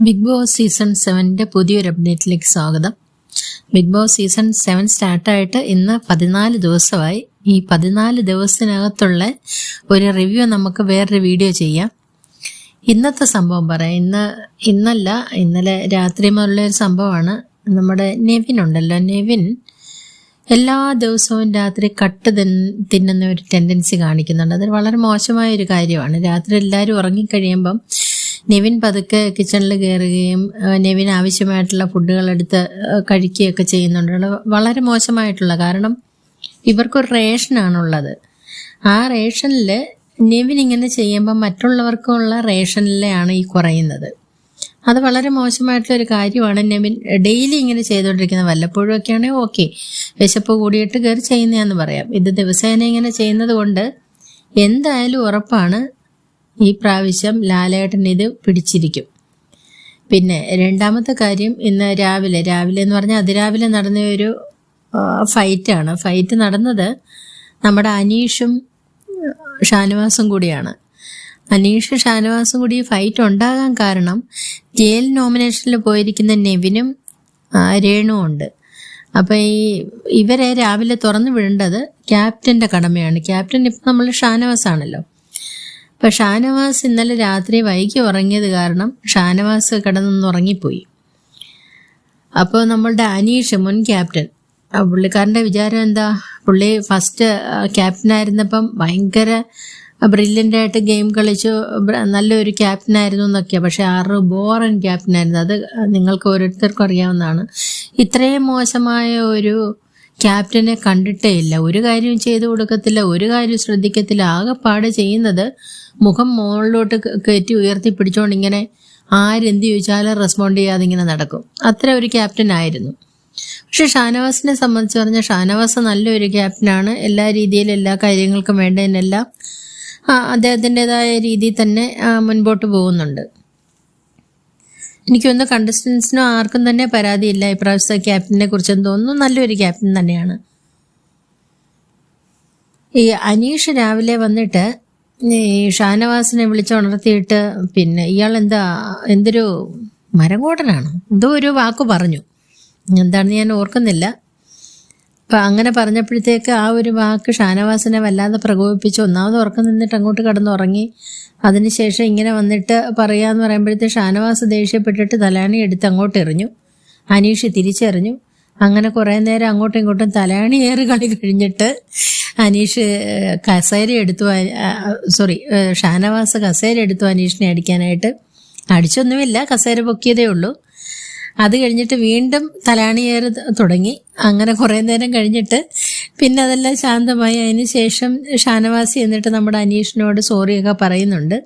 Big Boss season സെവന്റെ പുതിയൊരു അപ്ഡേറ്റിലേക്ക് സ്വാഗതം. ബിഗ് ബോസ് സീസൺ സെവൻ സ്റ്റാർട്ടായിട്ട് ഇന്ന് പതിനാല് ദിവസമായി. ഈ പതിനാല് ദിവസത്തിനകത്തുള്ള ഒരു റിവ്യൂ നമുക്ക് വേറൊരു വീഡിയോ ചെയ്യാം. ഇന്നത്തെ സംഭവം പറയാം. ഇന്ന് ഇന്നല്ല ഇന്നലെ രാത്രി മുതലുള്ള ഒരു സംഭവമാണ്. നമ്മുടെ നെവിൻ ഉണ്ടല്ലോ. നെവിൻ എല്ലാ ദിവസവും രാത്രി കട്ട് തിന്നുന്ന ഒരു ടെൻഡൻസി കാണിക്കുന്നുണ്ട്. അത് വളരെ മോശമായ ഒരു കാര്യമാണ്. രാത്രി എല്ലാവരും ഉറങ്ങിക്കഴിയുമ്പം നെവിൻ പതുക്കെ കിച്ചണിൽ കയറുകയും നെവിൻ ആവശ്യമായിട്ടുള്ള ഫുഡുകൾ എടുത്ത് കഴിക്കുകയൊക്കെ ചെയ്യുന്നുണ്ട്. വളരെ മോശമായിട്ടുള്ള കാരണം ഇവർക്കൊരു റേഷനാണുള്ളത്. ആ റേഷനിൽ നെവിൻ ഇങ്ങനെ ചെയ്യുമ്പോൾ മറ്റുള്ളവർക്കുള്ള റേഷനിലാണ് ഈ കുറയുന്നത്. അത് വളരെ മോശമായിട്ടുള്ള ഒരു കാര്യമാണ്. നെവിൻ ഡെയിലി ഇങ്ങനെ ചെയ്തുകൊണ്ടിരിക്കുന്നത് വല്ലപ്പോഴും ഒക്കെ ആണെങ്കിൽ ഓക്കെ. വിശപ്പ് കൂടിയിട്ട് കയറി ചെയ്യുന്നതെന്ന് പറയാം. ഇത് ദിവസേന ഇങ്ങനെ ചെയ്യുന്നത് കൊണ്ട് എന്തായാലും ഉറപ്പാണ് ഈ പ്രാവശ്യം ലാലേട്ടൻ ഇത് പിടിച്ചിരിക്കും. പിന്നെ രണ്ടാമത്തെ കാര്യം ഇന്ന് രാവിലെ രാവിലെ എന്ന് പറഞ്ഞാൽ അതിരാവിലെ നടന്ന ഒരു ഫൈറ്റാണ്. ഫൈറ്റ് നടന്നത് നമ്മുടെ അനീഷും ഷാനുവാസും കൂടിയാണ്. അനീഷ് ഷാനവാസും കൂടി ഫൈറ്റ് ഉണ്ടാകാൻ കാരണം ജയിൽ നോമിനേഷനിൽ പോയിരിക്കുന്ന നെവിനും രേണുവും ഉണ്ട്. അപ്പോൾ ഈ ഇവരെ രാവിലെ തുറന്നു വിടേണ്ടത് ക്യാപ്റ്റന്റെ കടമയാണ്. ക്യാപ്റ്റൻ ഇപ്പം നമ്മൾ ഷാനവാസ് ആണല്ലോ അപ്പം ഷാനവാസ് ഇന്നലെ രാത്രി വൈകി ഉറങ്ങിയത് കാരണം ഷാനവാസ് കിടന്നൊന്ന് ഉറങ്ങിപ്പോയി. അപ്പോൾ നമ്മളുടെ അനീഷ് മുൻ ക്യാപ്റ്റൻ. പുള്ളിക്കാരന്റെ വിചാരം എന്താ? പുള്ളി ഫസ്റ്റ് ക്യാപ്റ്റൻ ക്യാപ്റ്റനായിരുന്നപ്പം ഭയങ്കര ബ്രില്യന്റ് ആയിട്ട് ഗെയിം കളിച്ചു. നല്ലൊരു ക്യാപ്റ്റൻ ആയിരുന്നു എന്നൊക്കെയാണ് പക്ഷെ ആറ് ബോറൻ ക്യാപ്റ്റനായിരുന്നു അത് നിങ്ങൾക്ക് ഓരോരുത്തർക്കും അറിയാവുന്നതാണ്. ഇത്രയും മോശമായ ഒരു ക്യാപ്റ്റനെ കണ്ടിട്ടേ ഇല്ല. ഒരു കാര്യവും ചെയ്തു കൊടുക്കത്തില്ല. ഒരു കാര്യം ശ്രദ്ധിക്കത്തില്ല. ആകെപ്പാട് ചെയ്യുന്നത് മുഖം മുകളിലോട്ട് കയറ്റി ഉയർത്തി പിടിച്ചോണ്ട് ഇങ്ങനെ ആരെന്ത് ചോദിച്ചാലും റെസ്പോണ്ട് ചെയ്യാതെ ഇങ്ങനെ നടക്കും. അത്ര ഒരു ക്യാപ്റ്റൻ ആയിരുന്നു. പക്ഷെ ഷാനവാസിനെ സംബന്ധിച്ച് പറഞ്ഞാൽ ഷാനവാസ് നല്ലൊരു ക്യാപ്റ്റനാണ്. എല്ലാ രീതിയിലും എല്ലാ കാര്യങ്ങൾക്കും വേണ്ടതിനെല്ലാം അദ്ദേഹത്തിന്റെതായ രീതിയിൽ തന്നെ മുൻപോട്ട് പോകുന്നുണ്ട്. എനിക്കൊന്ന് കണ്ടസ്റ്റൻസിനോ ആർക്കും തന്നെ പരാതിയില്ല. ഇപ്രാവശ്യത്തെ ക്യാപ്റ്റനെ കുറിച്ച് തോന്നുന്നു. നല്ലൊരു ക്യാപ്റ്റൻ തന്നെയാണ്. ഈ അനീഷ് രാവിലെ വന്നിട്ട് ഈ ഷാനവാസിനെ വിളിച്ചുണർത്തിയിട്ട് പിന്നെ ഇയാൾ എന്താ എന്തൊരു മരങ്കോട്ടനാണ് എന്തോ ഒരു വാക്ക് പറഞ്ഞു. എന്താണെന്ന് ഞാൻ ഓർക്കുന്നില്ല. അപ്പം അങ്ങനെ പറഞ്ഞപ്പോഴത്തേക്ക് ആ ഒരു വാക്ക് ഷാനവാസിനെ വല്ലാതെ പ്രകോപിപ്പിച്ചു. ഒന്നാമത് ഉറക്കം നിന്നിട്ട് അങ്ങോട്ട് കടന്നുറങ്ങി. അതിനുശേഷം ഇങ്ങനെ വന്നിട്ട് പറയാന്ന് പറയുമ്പോഴത്തേക്ക് ഷാനവാസ് ദേഷ്യപ്പെട്ടിട്ട് തലാണി എടുത്ത് അങ്ങോട്ട് എറിഞ്ഞു അനീഷ് തിരിച്ചെറിഞ്ഞു. അങ്ങനെ കുറേ നേരം അങ്ങോട്ടും ഇങ്ങോട്ടും തലാണി ഏറി കളി കഴിഞ്ഞിട്ട് അനീഷ് കസേര എടുത്തു സോറി ഷാനവാസ് കസേര എടുത്തു അനീഷിനെ അടിക്കാനായിട്ട്. അടിച്ചൊന്നുമില്ല കസേര പൊക്കിയതേ ഉള്ളൂ. അത് കഴിഞ്ഞിട്ട് വീണ്ടും തലാണിയേറ് തുടങ്ങി. അങ്ങനെ കുറേ നേരം കഴിഞ്ഞിട്ട് പിന്നെ അതെല്ലാം ശാന്തമായി. അതിന് ശേഷം ഷാനവാസി എന്നിട്ട് നമ്മുടെ അനീഷിനോട് സോറിയൊക്കെ പറയുന്നുണ്ട്.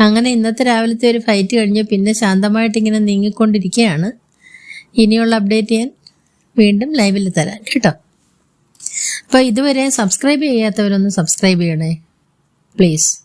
അങ്ങനെ ഇന്നത്തെ രാവിലത്തെ ഒരു ഫൈറ്റ് കഴിഞ്ഞ് പിന്നെ ശാന്തമായിട്ട് ഇങ്ങനെ നീങ്ങിക്കൊണ്ടിരിക്കുകയാണ്. ഇനിയുള്ള അപ്ഡേറ്റ് ഞാൻ വീണ്ടും ലൈവിൽ തരാം കേട്ടോ. അപ്പോൾ ഇതുവരെ സബ്സ്ക്രൈബ് ചെയ്യാത്തവരൊന്ന് സബ്സ്ക്രൈബ് ചെയ്യണേ. പ്ലീസ്